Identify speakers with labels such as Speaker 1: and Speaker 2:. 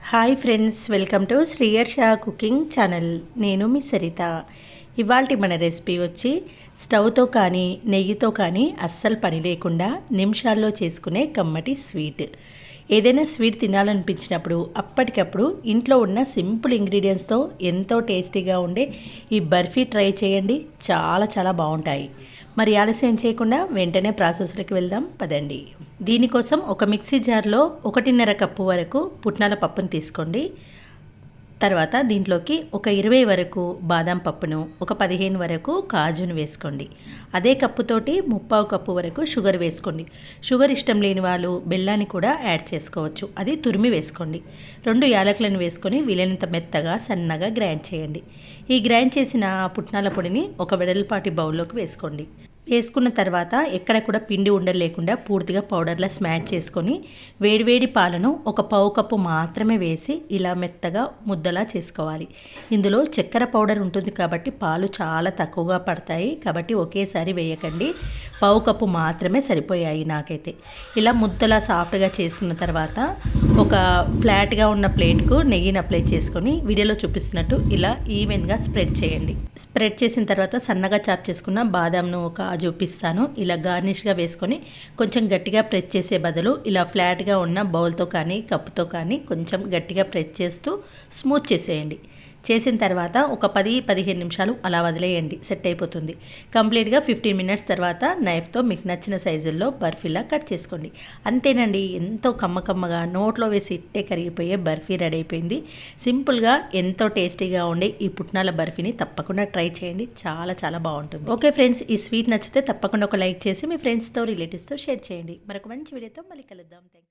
Speaker 1: Hi friends welcome to Sriharsha cooking channel. నేను మీ సరిత. ఇవాళ మన రెసిపీ వచ్చి స్టవ్తో కానీ నెయ్యితో కానీ అస్సలు పని లేకుండా నిమిషాల్లో చేసుకునే కమ్మటి స్వీట్. ఏదైనా స్వీట్ తినాలనిపించినప్పుడు అప్పటికప్పుడు ఇంట్లో ఉన్న సింపుల్ ఇంగ్రీడియంట్స్తో ఎంతో టేస్టీగా ఉండే ఈ బర్ఫీ ట్రై చేయండి. చాలా చాలా బాగుంటాయి. మరి ఆలస్యం చేయకుండా వెంటనే ప్రాసెస్లోకి వెళ్దాం పదండి. దీనికోసం ఒక మిక్సీ జార్లో ఒకటిన్నర కప్పు వరకు పుట్నాల పప్పును తీసుకోండి. తర్వాత దీంట్లోకి ఒక ఇరవై వరకు బాదం పప్పును ఒక పదిహేను వరకు కాజును వేసుకోండి. అదే కప్పుతోటి ముప్పావు కప్పు వరకు షుగర్ వేసుకోండి. షుగర్ ఇష్టం లేని వాళ్ళు బెల్లాన్ని కూడా యాడ్ చేసుకోవచ్చు. అది తురిమి వేసుకోండి. రెండు యాలకులను వేసుకొని వీలైనంత మెత్తగా సన్నగా గ్రైండ్ చేయండి. ఈ గ్రైండ్ చేసిన పుట్నాల పొడిని ఒక వెడల్పాటి బౌల్లోకి వేసుకోండి. వేసుకున్న తర్వాత ఎక్కడ కూడా పిండి ఉండలేకుండా పూర్తిగా పౌడర్లా స్మాష్ చేసుకొని వేడివేడి పాలను ఒక పావు కప్పు మాత్రమే వేసి ఇలా మెత్తగా ముద్దలా చేసుకోవాలి. ఇందులో చక్కెర పౌడర్ ఉంటుంది కాబట్టి పాలు చాలా తక్కువగా పడతాయి. కాబట్టి ఒకేసారి వేయకండి. పావు కప్పు మాత్రమే సరిపోయాయి నాకైతే. ఇలా ముద్దలా సాఫ్ట్గా చేసుకున్న తర్వాత ఒక ఫ్లాట్గా ఉన్న ప్లేట్కు నెయ్యిని అప్లై చేసుకొని వీడియోలో చూపిస్తున్నట్టు ఇలా ఈవెన్గా స్ప్రెడ్ చేయండి. స్ప్రెడ్ చేసిన తర్వాత సన్నగా చాప్ చేసుకున్న బాదాంను ఒక చూపిస్తాను. ఇలా గార్నిష్గా వేసుకొని కొంచెం గట్టిగా ప్రెస్ చేసే బదులు ఇలా ఫ్లాట్గా ఉన్న బౌల్తో కానీ కప్పుతో కానీ కొంచెం గట్టిగా ప్రెస్ చేస్తూ స్మూత్ చేసేయండి. చేసిన తర్వాత ఒక పది పదిహేను నిమిషాలు అలా వదిలేయండి. సెట్ అయిపోతుంది. కంప్లీట్గా ఫిఫ్టీన్ మినిట్స్ తర్వాత నైఫ్తో మీకు నచ్చిన సైజుల్లో బర్ఫీలా కట్ చేసుకోండి. అంతేనండి ఎంతో కమ్మ కమ్మగా నోట్లో వేసి ఇట్టే కరిగిపోయే బర్ఫీ రెడీ అయిపోయింది. సింపుల్గా ఎంతో టేస్టీగా ఉండే ఈ పుట్నాల బర్ఫీని తప్పకుండా ట్రై చేయండి. చాలా చాలా బాగుంటుంది. ఓకే ఫ్రెండ్స్ ఈ స్వీట్ నచ్చితే తప్పకుండా ఒక లైక్ చేసి మీ ఫ్రెండ్స్తో రిలేటివ్స్తో షేర్ చేయండి. మరొక మంచి వీడియోతో మళ్ళీ కలుద్దాం. థ్యాంక్స్